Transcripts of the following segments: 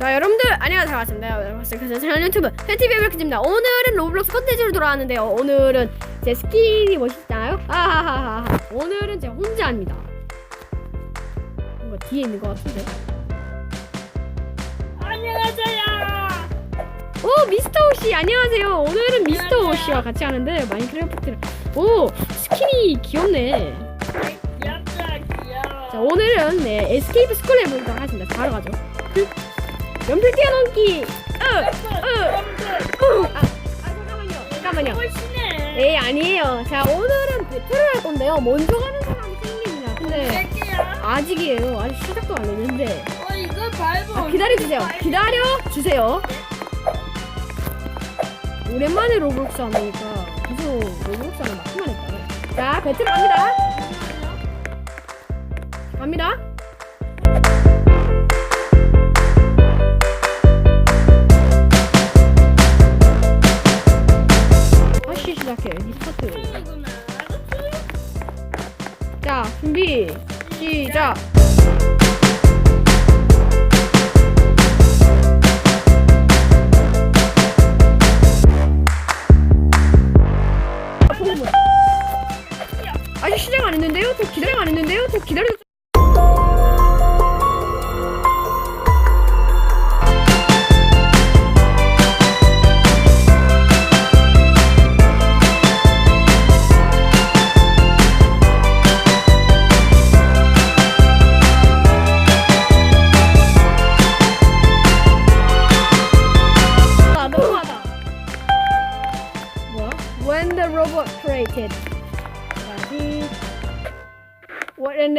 자 여러분들 안녕하세요. 반갑습니다. 여러분들 저는 유튜브 팬티비 블랙입니다. 오늘은 로블록스 컨텐츠로 돌아왔는데요. 오늘은 제 스킬이 멋있잖아요? 아하하하 오늘은 제가 혼자 합니다. 뭔가 뒤에 있는 것 같은데. 안녕하세요. 오 미스터 오씨 안녕하세요. 오늘은 미스터 오씨와 같이 하는데 마인크래프트를. 오 스킨이 귀엽네. 자 오늘은 네 에스케이프 스쿨을 해보도록 하겠습니다. 바로 가죠 연필 뛰어넘기. 으 으 으 아, 아 잠깐만요. 잠깐만요. 훨씬해. 네 아니에요. 자 오늘은 배틀을 할 건데요. 먼저 가는 사람이 승리입니다. 근데 할게요. 아직이에요. 아직 시작도 안 했는데. 어 이거 밟고. 아, 기다려주세요. 기다려 주세요. 오랜만에 로블록스 하니까 계속 로블록스 하는 맞기만 했다 자 배틀 갑니다. 갑니다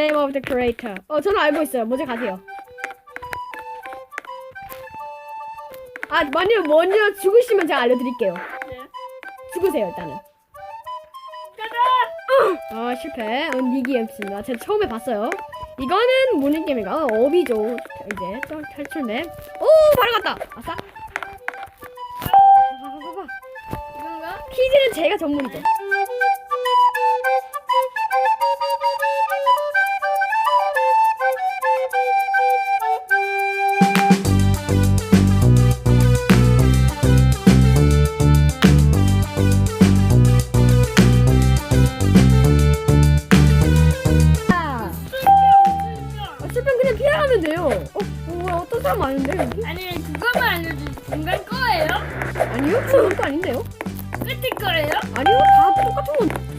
name of the creator? 어 저는 알고 있어요. 먼저 가세요. 아 만약 먼저 죽으시면 제가 알려드릴게요. 네. 죽으세요 일단은. 가자. 아 실패. 음, 니기였습니다. 제가 처음에 봤어요. 이거는 모닝 게임인가 업이죠. 이제 또 탈출맵 오 바로 갔다! 아싸. 봐봐봐봐. 이건가? 퀴즈는 제가 전문이죠 피해가면 돼요 어? 어 어떤 사람 아는데 여기? 아니 그거만 알려주. 중간 거예요? 아니요 그런 거 아닌데요 끝에 거예요? 아니요 다 똑같은 건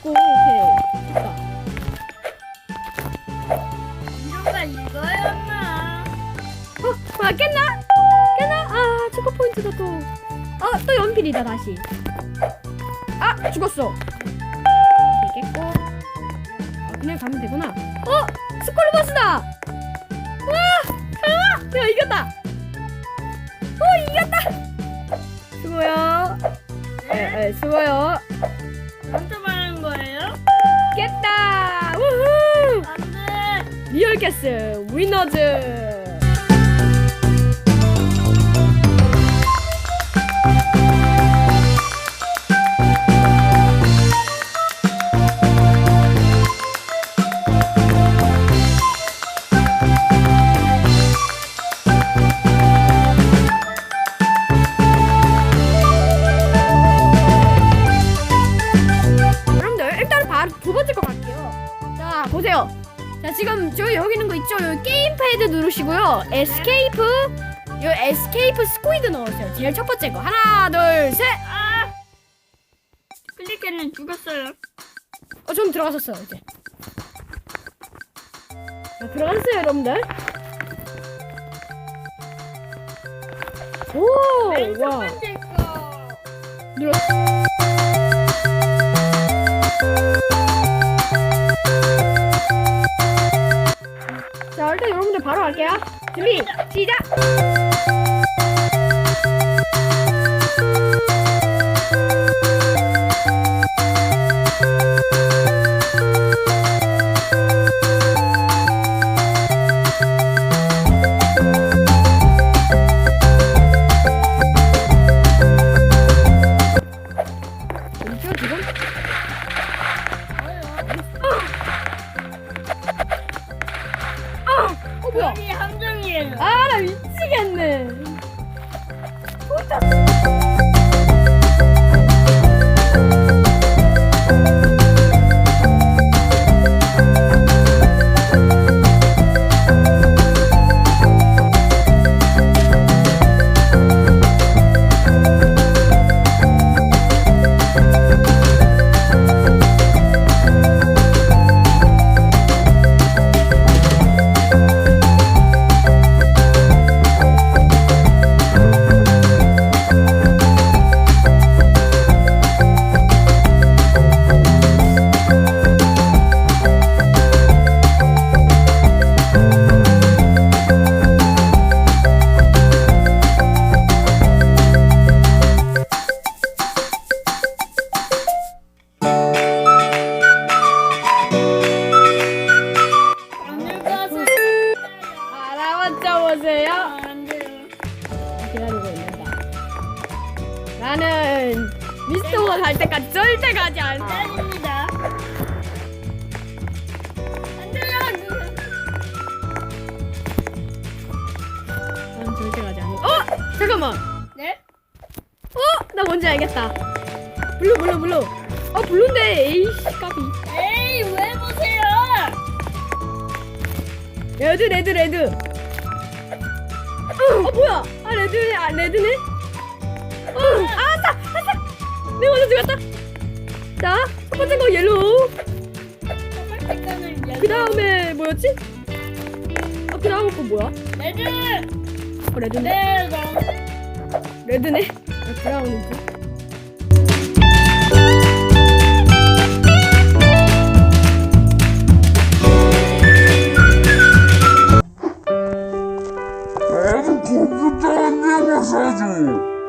밟고 오케이 됐다 이거가 이거였나? 어, 아 깼나? 깼나? 아 체크 포인트다 또. 아또 연필이다 다시. 아 죽었어. 깼고. 아, 그냥 가면 되구나. 어 스콜버스다. 와, 아, 내가 이겼다. 어 이겼다. 수고요. 에, 네. 에, 수고요. 게스 위너즈. 저 여기 있는 거 있죠? 여기 게임 패드 누르시고요. 에스케이프 요 에스케이프 스퀴드 넣으세요. 제일 첫 번째 거 하나 둘 셋. 아. 클릭했는 죽었어요. 어 좀 들어갔었어요 이제. 자, 들어갔어요 여러분들. 오 맨첫 와. 번째 거. 눌러. 갈게요. 준비 시작. 알아맞혀 보세요. 안 돼요. 기다리고 있는다. 나는 미스터가 갈 때까지 절대 가지 않아. 아닙니다. 안 돼요. 난 절대 가지 않아. 어 잠깐만. 네? 어? 나 뭔지 알겠다. 블루 블루 블루. 어 블루인데 에이씨 까비. 에이 왜 보세요? 레드 레드 레드. 어 뭐야? 아 레드네 아 레드네. 어 아싸 아싸. 내가 먼저 죽었다. 자첫 번째 거 옐로우. 그 다음에 뭐였지? 어그 다음 거 뭐야? 레드. 어 레드네. 레드. 레드네. 아, 브라운이지. 나